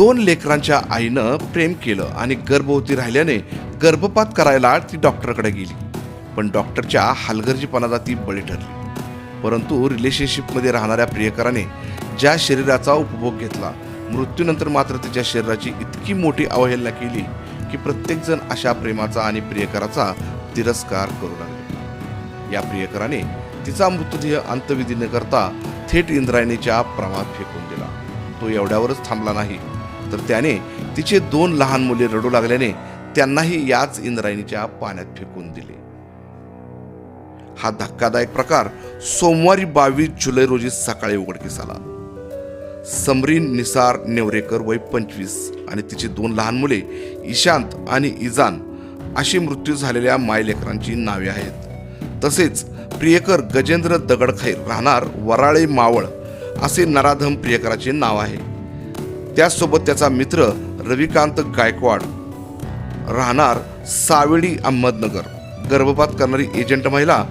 दोन लेकरांच्या आईनं प्रेम केलं आणि गर्भवती राहिल्याने गर्भपात करायला ती डॉक्टरकडे गेली. पण डॉक्टरच्या हलगर्जीपणाला ती बळी ठरली. परंतु रिलेशनशिपमध्ये राहणाऱ्या प्रियकराने ज्या शरीराचा उपभोग घेतला मृत्यूनंतर मात्र तिच्या शरीराची इतकी मोठी अवहेलना केली की प्रत्येकजण अशा प्रेमाचा आणि प्रियकराचा तिरस्कार करू लागले. या प्रियकराने तिचा मृतदेह अंतविधी न करता थेट इंद्रायणीच्या प्रमात फेकून दिला. तो एवढ्यावरच थांबला नाही. तर त्याने तिचे दोन लहान मुले रडू लागल्याने त्यांनाही याच इंद्रायणीच्या पाण्यात फेकून दिले. हा धक्कादायक प्रकार सोमवारी बावीस जुलै रोजी सकाळी उघडकीस आला. समरीन निसार नेवरेकर वय पंचवीस आणि तिची दोन लहान मुले ईशांत आणि इजान अशी मृत्यू झालेल्या मायलेकरांची नावे आहेत. तसेच प्रियकर गजेंद्र दगडखैर राहणार वराळे मावळ असे नराधम प्रियकराचे नाव आहे. त्याचसोबत त्याचा मित्र रविकांत गायकवाड. राहणार सावेडी अहमदनगर. गर्भपात करणारी एजंट महिला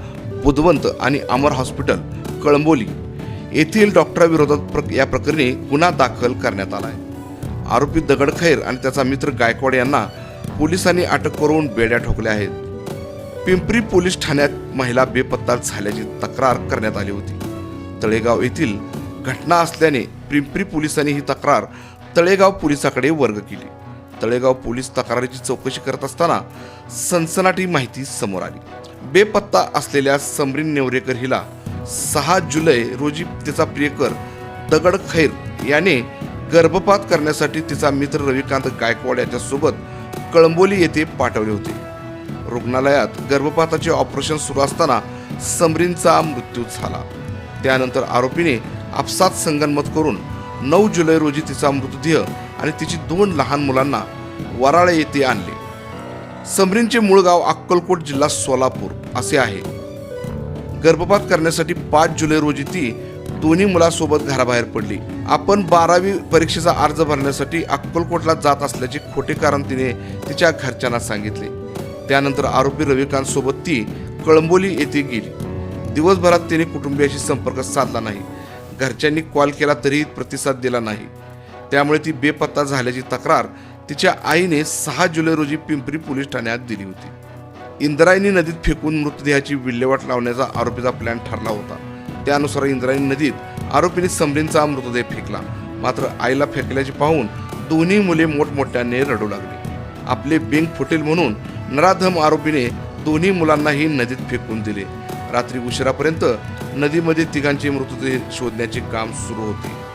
बुधवंत आणि अमर हॉस्पिटल कळंबोली. येथील डॉक्टराविरोधात प्र- या प्रकरणी गुन्हा दाखल करण्यात आला आहे आरोपी दगडखैर आणि त्याचा मित्र गायकवाड यांना पोलिसांनी अटक करून बेड्या ठोकल्या आहेत. पिंपरी पोलीस ठाण्यात महिला बेपत्ता झाल्याची तक्रार करण्यात आली होती. तळेगाव येथील घटना असल्याने पिंपरी पोलिसांनी ही तक्रार तळेगाव पोलिसाकडे वर्ग केली. तळेगाव पोलीस तक्रारीची चौकशी करत असताना सनसनाटी माहिती समोर आली. बेपत्ता असलेल्या समरीन नेवरेकर हिला सहा जुलै रोजी तिचा प्रियकर दगड खैर याने गर्भपात करण्यासाठी तिचा मित्र रविकांत गायकवाड याच्यासोबत कळंबोली येथे पाठवले होते. रुग्णालयात गर्भपाताचे ऑपरेशन सुरू असताना समरीनचा मृत्यू झाला. त्यानंतर आरोपीने आपसात संगनमत करून नऊ जुलै रोजी तिचा मृतदेह आणि तिची दोन लहान मुलांना वराळे येथे आणले. समरींचे मूळ गाव अक्कलकोट जिल्हा सोलापूर असे आहे. गर्भपात करण्यासाठी पाच जुलै रोजी ती दोन्ही मुलासोबत घराबाहेर पडली. आपण बारावी परीक्षेचा अर्ज भरण्यासाठी अक्कलकोटला जात असल्याचे खोटे कारण तिने तिच्या घरच्यांना सांगितले. त्यानंतर आरोपी रविकांतसोबत ती कळंबोली येथे गेली. दिवसभरात तिने कुटुंबियाशी संपर्क साधला नाही. घरच्यांनी कॉल केला तरीही प्रतिसाद दिला नाही. त्यामुळे ती बेपत्ता झाल्याची तक्रार तिच्या आईने सहा जुलै रोजी पिंपरी पोलीस ठाण्यात दिली होती. इंद्रायणी नदीत फेकून मृतदेहाची विल्हेवाट लावण्याचा आरोपीचा प्लॅन ठरला होता. त्यानुसार इंद्रायणी नदीत आरोपीने समरींचा मृतदेह फेकला. मात्र आईला फेकल्याचे पाहून दोन्ही मुले मोठमोठ्याने रडू लागली. आपले बिंग फुटेल म्हणून नराधम आरोपीने दोन्ही मुलांनाही नदीत फेकून दिले. रात्री उशिरापर्यंत नदीमध्ये तिघांचे मृतदेह शोधण्याचे काम सुरू होते.